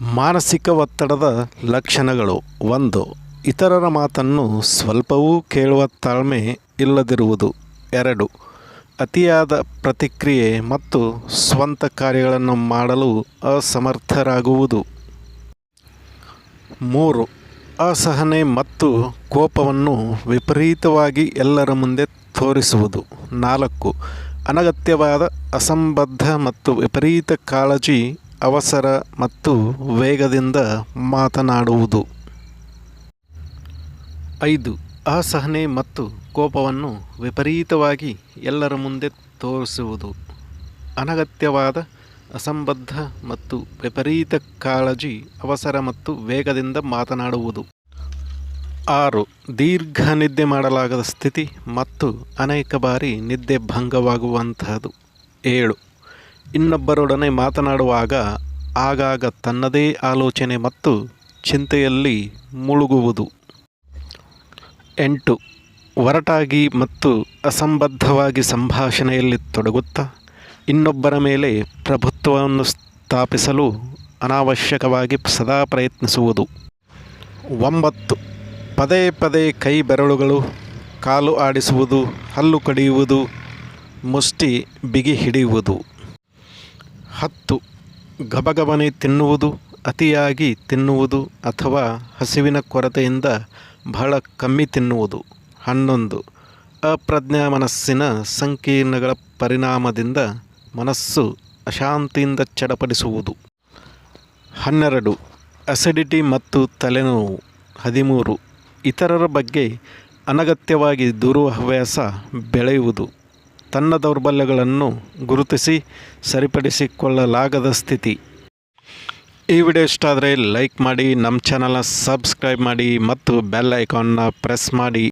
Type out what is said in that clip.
ಮಾನಸಿಕ ಒತ್ತಡದ ಲಕ್ಷಣಗಳು ಒಂದು. ಇತರರ ಮಾತನ್ನು ಸ್ವಲ್ಪವೂ ಕೇಳುವ ತಾಳ್ಮೆ ಇಲ್ಲದಿರುವುದು. ಎರಡು. ಅತಿಯಾದ ಪ್ರತಿಕ್ರಿಯೆ ಮತ್ತು ಸ್ವಂತ ಕಾರ್ಯಗಳನ್ನು ಮಾಡಲು ಅಸಮರ್ಥರಾಗುವುದು. ಮೂರು. ಅಸಹನೆ ಮತ್ತು ಕೋಪವನ್ನು ವಿಪರೀತವಾಗಿ ಎಲ್ಲರ ಮುಂದೆ ತೋರಿಸುವುದು. ನಾಲ್ಕು. ಅನಗತ್ಯವಾದ ಅಸಂಬದ್ಧ ಮತ್ತು ವಿಪರೀತ ಕಾಳಜಿ ಅವಸರ ಮತ್ತು ವೇಗದಿಂದ ಮಾತನಾಡುವುದು. ಐದು, ಅಸಹನೆ ಮತ್ತು ಕೋಪವನ್ನು ವಿಪರೀತವಾಗಿ ಎಲ್ಲರ ಮುಂದೆ ತೋರಿಸುವುದು. ಅನಗತ್ಯವಾದ, ಅಸಂಬದ್ಧ ಮತ್ತು ವಿಪರೀತ ಕಾಳಜಿ, ಅವಸರ ಮತ್ತು ವೇಗದಿಂದ ಮಾತನಾಡುವುದು. ಆರು, ದೀರ್ಘ ನಿದ್ದೆ ಮಾಡಲಾಗದ ಸ್ಥಿತಿ ಮತ್ತು ಅನೇಕ ಬಾರಿ ನಿದ್ದೆ ಭಂಗವಾಗುವಂಥದ್ದು ಏಳು ಇನ್ನೊಬ್ಬರೊಡನೆ ಮಾತನಾಡುವಾಗ ಆಗಾಗ ತನ್ನದೇ ಆಲೋಚನೆ ಮತ್ತು ಚಿಂತೆಯಲ್ಲಿ ಮುಳುಗುವುದು. ಎಂಟು, ಒರಟಾಗಿ ಮತ್ತು ಅಸಂಬದ್ಧವಾಗಿ ಸಂಭಾಷಣೆಯಲ್ಲಿ ತೊಡಗುತ್ತಾ, ಇನ್ನೊಬ್ಬರ ಮೇಲೆ ಪ್ರಭುತ್ವವನ್ನು ಸ್ಥಾಪಿಸಲು ಅನಾವಶ್ಯಕವಾಗಿ ಸದಾ ಪ್ರಯತ್ನಿಸುವುದು. ಒಂಬತ್ತು, ಪದೇ ಪದೇ ಕೈ ಬೆರಳುಗಳು, ಕಾಲು ಆಡಿಸುವುದು, ಹಲ್ಲು ಕಡಿಯುವುದು, ಮುಷ್ಟಿ ಬಿಗಿ ಹಿಡಿಯುವುದು ಹತ್ತು. ಗಬಗಬನೆ ತಿನ್ನುವುದು, ಅತಿಯಾಗಿ ತಿನ್ನುವುದು ಅಥವಾ ಹಸಿವಿನ ಕೊರತೆಯಿಂದ ಬಹಳ ಕಮ್ಮಿ ತಿನ್ನುವುದು. ಹನ್ನೊಂದು. ಅಪ್ರಜ್ಞಾ ಮನಸ್ಸಿನ ಸಂಕೀರ್ಣಗಳ ಪರಿಣಾಮದಿಂದ ಮನಸ್ಸು ಅಶಾಂತಿಯಿಂದ ಚಡಪಡಿಸುವುದು. ಹನ್ನೆರಡು. ಅಸಿಡಿಟಿ ಮತ್ತು ತಲೆನೋವು. ಹದಿಮೂರು. ಇತರರ ಬಗ್ಗೆ ಅನಗತ್ಯವಾಗಿ ದುರ್ಹವ್ಯಾಸ ಬೆಳೆಯುವುದು. ತನ್ನ ದೌರ್ಬಲ್ಯಗಳನ್ನು ಗುರುತಿಸಿ ಸರಿಪಡಿಸಿಕೊಳ್ಳಲಾಗದ ಸ್ಥಿತಿ. ಈ ವಿಡಿಯೋ ಇಷ್ಟ ಆದರೆ ಲೈಕ್ ಮಾಡಿ, ನಮ್ಮ ಚಾನಲ್ನ ಸಬ್ಸ್ಕ್ರೈಬ್ ಮಾಡಿ ಮತ್ತು ಬೆಲ್ ಐಕಾನ್ನ ಪ್ರೆಸ್ ಮಾಡಿ.